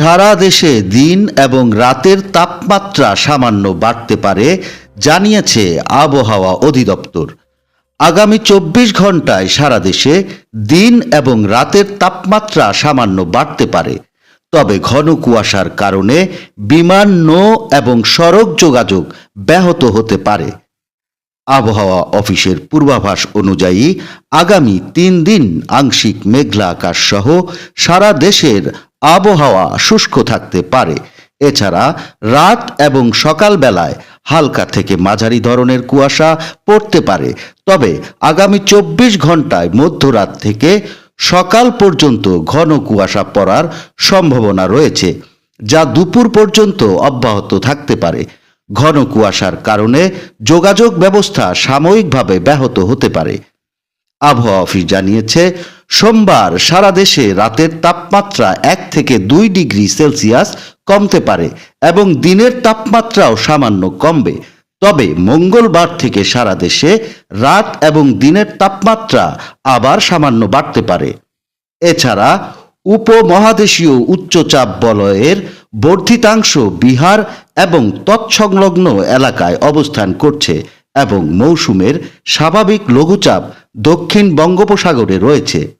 সারা দেশে দিন এবং রাতের তাপমাত্রা সামান্য বাড়তে পারে, জানিয়েছে আবহাওয়া অধিদপ্তর। আগামী চব্বিশ ঘন্টায় সারা দেশে দিন এবং রাতের তাপমাত্রা সামান্য বাড়তে পারে। তবে ঘন কুয়াশার কারণে বিমান, নৌ এবং সড়ক যোগাযোগ ব্যাহত হতে পারে। আবহাওয়া অফিসের পূর্বাভাস অনুযায়ী আগামী তিন দিন আংশিক মেঘলা আকাশ সহ সারা দেশের আবহাওয়া শুষ্ক থাকতে পারে। এছাড়া রাত এবং সকালবেলায় হালকা থেকে মাঝারি ধরনের কুয়াশা পড়তে পারে। তবে আগামী চব্বিশ ঘন্টায় মধ্যরাত থেকে সকাল পর্যন্ত ঘন কুয়াশা পড়ার সম্ভাবনা রয়েছে, যা দুপুর পর্যন্ত অব্যাহত থাকতে পারে। ঘন কুয়াশার কারণে যোগাযোগ ব্যবস্থা সাময়িকভাবে ব্যাহত হতে পারে। আবহাওয়া অফিস জানিয়েছে, সোমবার সারা দেশে রাতের তাপমাত্রা এক থেকে দুই ডিগ্রি সেলসিয়াস কমতে পারে এবং দিনের তাপমাত্রাও সামান্য কমবে। তবে মঙ্গলবার থেকে সারা দেশে রাত এবং দিনের তাপমাত্রা আবার সামান্য বাড়তে পারে। এছাড়া উপমহাদেশীয় উচ্চচাপ বলয়ের বর্ধিতাংশ বিহার এবং তৎসংলগ্ন এলাকায় অবস্থান করছে। এবং মৌসুমের স্বাভাবিক লঘুচাপ দক্ষিণ বঙ্গোপসাগরে রয়েছে।